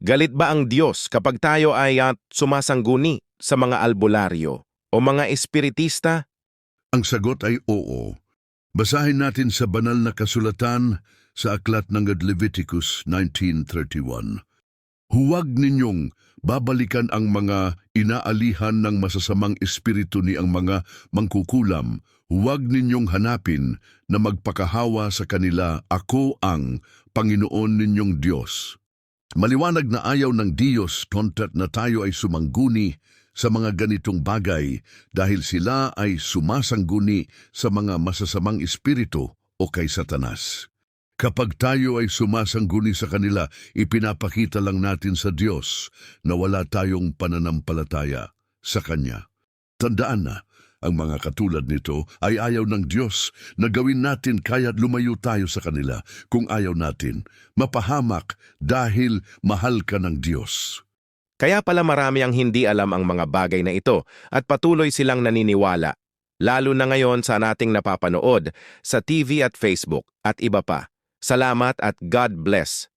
Galit ba ang Diyos kapag tayo ay at sumasangguni sa mga albularyo o mga espiritista? Ang sagot ay oo. Basahin natin sa banal na kasulatan sa aklat ng Leviticus 19.31. Huwag ninyong babalikan ang mga inaalihan ng masasamang espiritu ni ang mga mangkukulam. Huwag ninyong hanapin na magpakahawa sa kanila. Ako ang Panginoon ninyong Diyos. Maliwanag na ayaw ng Diyos kontat na tayo ay sumangguni sa mga ganitong bagay dahil sila ay sumasangguni sa mga masasamang espiritu o kay Satanas. Kapag tayo ay sumasangguni sa kanila, ipinapakita lang natin sa Diyos na wala tayong pananampalataya sa Kanya. Tandaan na, ang mga katulad nito ay ayaw ng Diyos na gawin natin kaya lumayo tayo sa kanila kung ayaw natin. Mapahamak dahil mahal ka ng Diyos. Kaya pala marami ang hindi alam ang mga bagay na ito at patuloy silang naniniwala, lalo na ngayon sa nating napapanood sa TV at Facebook at iba pa. Salamat at God bless.